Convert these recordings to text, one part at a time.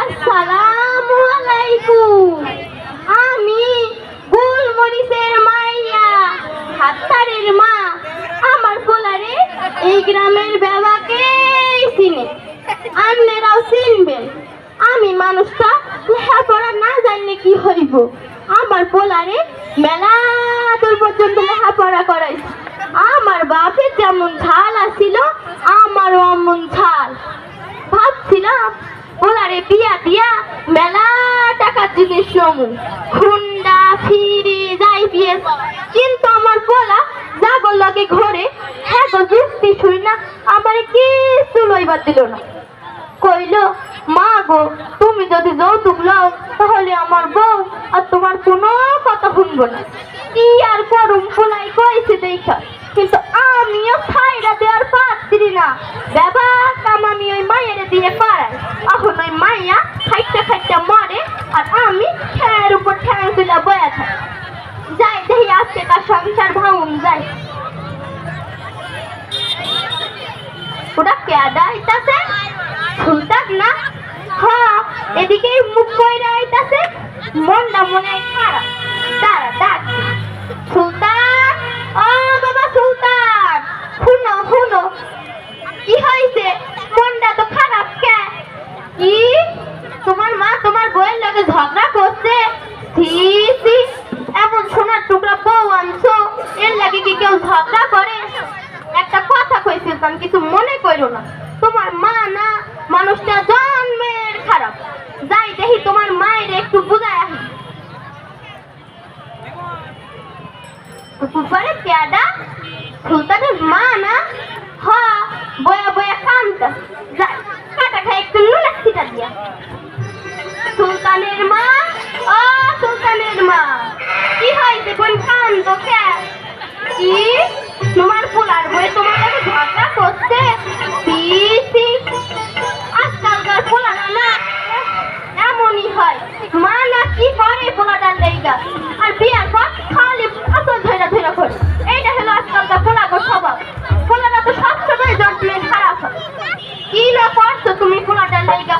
আসসালামু আলাইকুম। আমি গুলমরিচের মাইয়া, হাত্তারের মা। আমার পোলারে এই গ্রামের বাবাকে চিনে। আন্নেরাও চিনবেন, আমি মানুষটা লেখাপড়া না জানলে কি হইব? আমার পোলারে মেলা দূর পর্যন্ত লেখাপড়া করাইছে। আমার বাপের যেমন ঝাল আসিল আমারও অমন ঝাল। ভাবছিলাম ওলারে বিয়া দিয়া মেলা টাকার জিনিস নমু খুন্ডা ফিরি যাই বিয়ে। কিন্তু আমার পোলা যাগর লগে ঘরে। হ্যাঁ তো যুক্তি শুই না, আমার কিছু লইবার দিল না। কইল, মা গো, তুমি যদি যৌতুক লও তাহলে আমার বউ আর তোমার কোনো কথা শুনব না। কি আর করুম ফুলাই কইছে দেখা। কিন্তু আমিও খাইরা দেওয়ার পারছি না। বাবা কাম আমি ওই মায়ের দিয়ে পারাই এখন ওই মাইয়া খাইতে খাইতে মরে, আর আমি ঠ্যাঁর উপর ঠ্যাং তুলে বয়া থাকি। যাই দেখি আজকে তার সংসার ভাঙুন যাই ওটা কেডা আইতাছে সুলতান না? হ্যাঁ এদিকে মুখ কইরা আইতাছে। মনটা মনে হয় খারাপ। দাঁড়া ডাক সুলতান ও বাবা সুলতান শুনো শুনো কি হয়েছে মনটা তো খারাপ কে কি তোমার মা তোমার বউয়ের লগে ঝগড়া করছে ছি ছি এমন সোনার টুকরা বউ আনছো এর লাগে কি কেউ ঝগড়া করে একটা কথা কইছিলাম কিছু মনে করো না তোমার মা না মানুষটা জন্মের খারাপ দেখি তোমার মায়ের একটু বুঝায়। উপরে পেয়াদা মা না? হ, বয়া বয়া মা, ও সুলতানের মা, কি কোন কান্দ কে? কি? তোমার পোলার বই তোমার কাছে ঝগড়া করছে? হয়। মা না কি করে পোলাটার লেগা আর বিয়ার পর খালি আসল ধৈরা ধৈরা করে। এইটা হলো আজকালকার পোলাগো স্বভাব। পোলারা তো সবসময় জন্মে খারাপ হয়। কি না করছ তুমি পোলাটার লেগা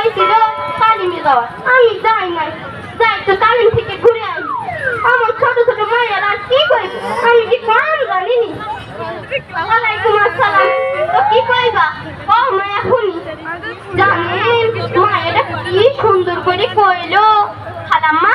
কইছিল তালিমে যাওয়ার আমি যাই নাই। যাই তো তালিম থেকে ঘুরে আই। আমার ছোট ছোট মায়ের কি কইব? আমি কি কম জানিনি? ওয়ালাইকুম আসসালাম। তো কি কইবা? ও মায়া শুনি জানেন মায়েরা কি সুন্দর করে কইলো? খালাম্মা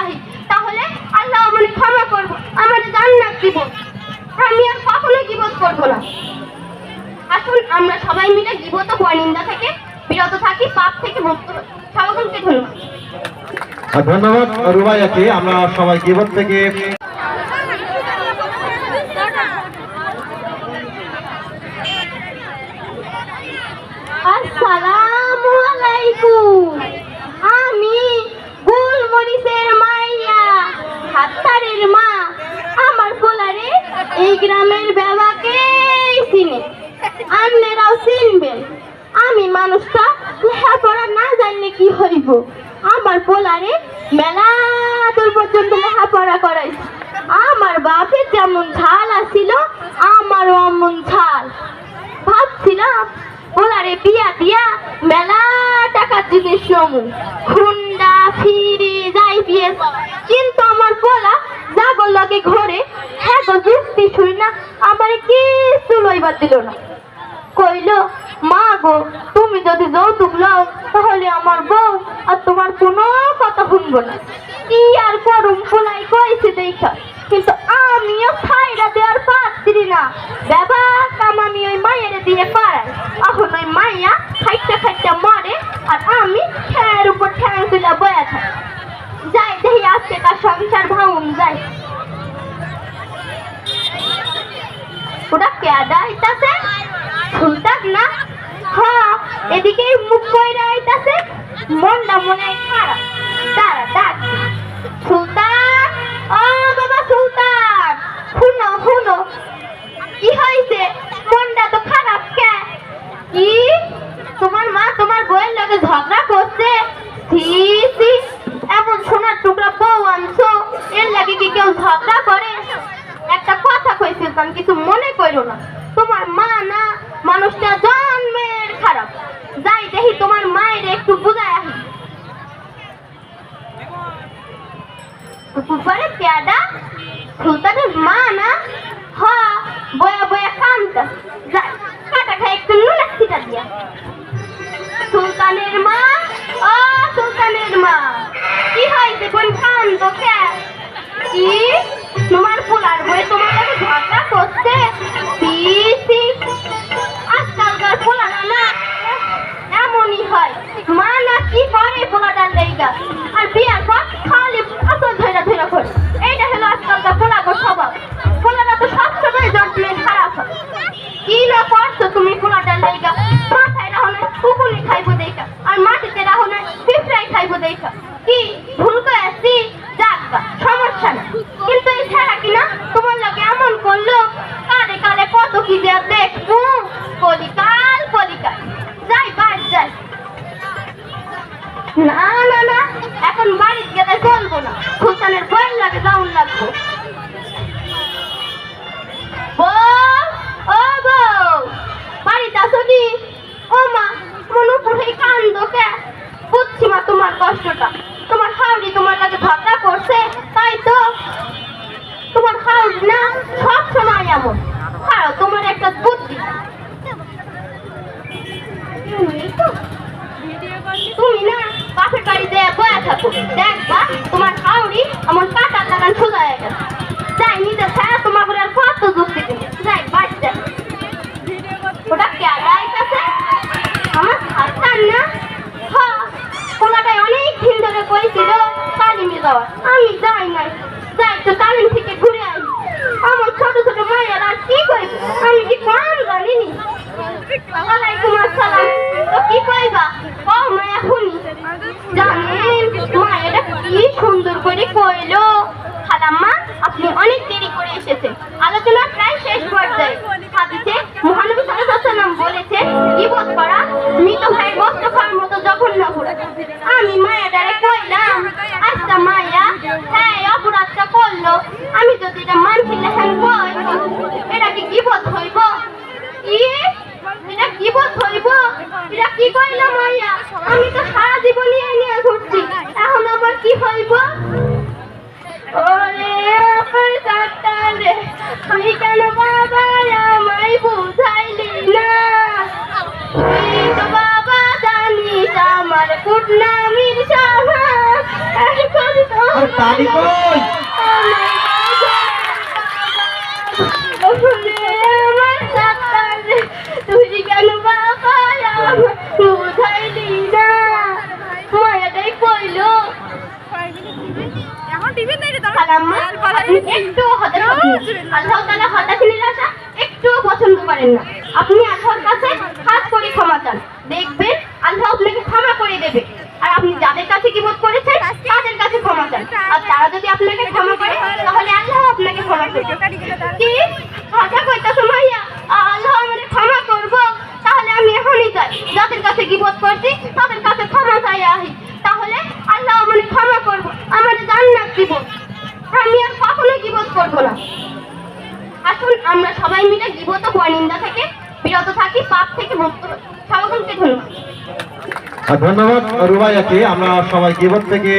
আহি, তাহলে আল্লাহ আমাকে ক্ষমা করব জান্নাত দিব। আমি আর কখনো গিবত করব না। আসুন, আমরা সবাই মিলে গিবত ও থেকে বিরত থাকি, পাপ থেকে মুক্ত ধন্যবাদ। ধন্যবাদ রুবাইয়াকে, আমরা সবাই গিবত থেকে হইব। আমার পোলারে মেলা তোর পর্যন্ত লেখাপড়া করাই আমার বাপের যেমন ঝাল আসিল আমার অমন ঝাল। ভাবছিলাম পোলারে বিয়া দিয়া মেলা টাকার জিনিস সমু খুন্ডা ফিরি যাই পিয়েছ কিন্তু আমার পোলা জাগর লগে ঘরে হ্যাঁ এত যুক্তি শুই না, আমার কিছু লইবার দিল না। কইল, মা গো যদি যৌতুক লও তাহলে আমার বউ আর তোমার কোনো কথা শুনব না। কি আর করুম ফুলাই কয়েছে দেখা। কিন্তু আমিও ছাইরা দেওয়ার পাচ্ছি না। বাবা কাম আমি ওই মায়ের দিয়ে পার মানুষটা জন্মের খারাপ। যাই দেখি তোমার মায়ের একটু বুঝায় আহি সুলতানের মা না? হ, বয়া বয়া কান্ত। কাটা খায় একটু নুন দিয়া। সুলতানের মা পেয়ারা আইতাছে আমার ভাবতাম না, হ পোলাটাই অনেক দিন ধরে কইছিল তালিমে যাওয়া। আমি যাই নাই, যাই তো তালিম থেকে ঘুরে আই। আমার ছোট ছোট মায়েরা কি কইব? আমি কি কম জানিনি? ওয়ালাইকুম আসসালাম। তো ও মায়া শুনি জানেন, মা সমাজ এখন তো আর তালি কই? তুই কেন বাবা বুঝাইলি না। মায়াটাই কইলো। এখন টিভি নেই রে তোর একটু না। আল্লাহ তাআলা নিরাশা একটুও পছন্দ করেন না। আপনি আল্লাহর কাছে হাত করে ক্ষমা চান। দেখবেন আল্লাহ আপনাকে ক্ষমা করে দেবে। আর আপনি যাদের কাছে কিবোধ করেছেন, তাদের কাছে ক্ষমা চান। আর তারা যদি আপনাকে ক্ষমা করে, তাহলে আল্লাহ আপনাকে ক্ষমা করবে। কি? কথা কইতাছো মাইয়া আল্লাহ আমাদের ক্ষমা করব, তাহলে আমি এখনই যাই। যাদের কাছে গিবত করছি, তাদের কাছে ক্ষমা চাই আহি। তাহলে আল্লাহ আমাকে ক্ষমা করব, আমার জান্নাত দিব। আমি আর কখনো গিবত করব না। আসুন আমরা সবাই মিলে জীবত পরনিন্দা থেকে বিরত থাকি, পাপ থেকে মুক্ত সবাইকে ধন্যবাদ। ধন্যবাদ রুবাইয়াকে। আমরা সবাই জীবন থেকে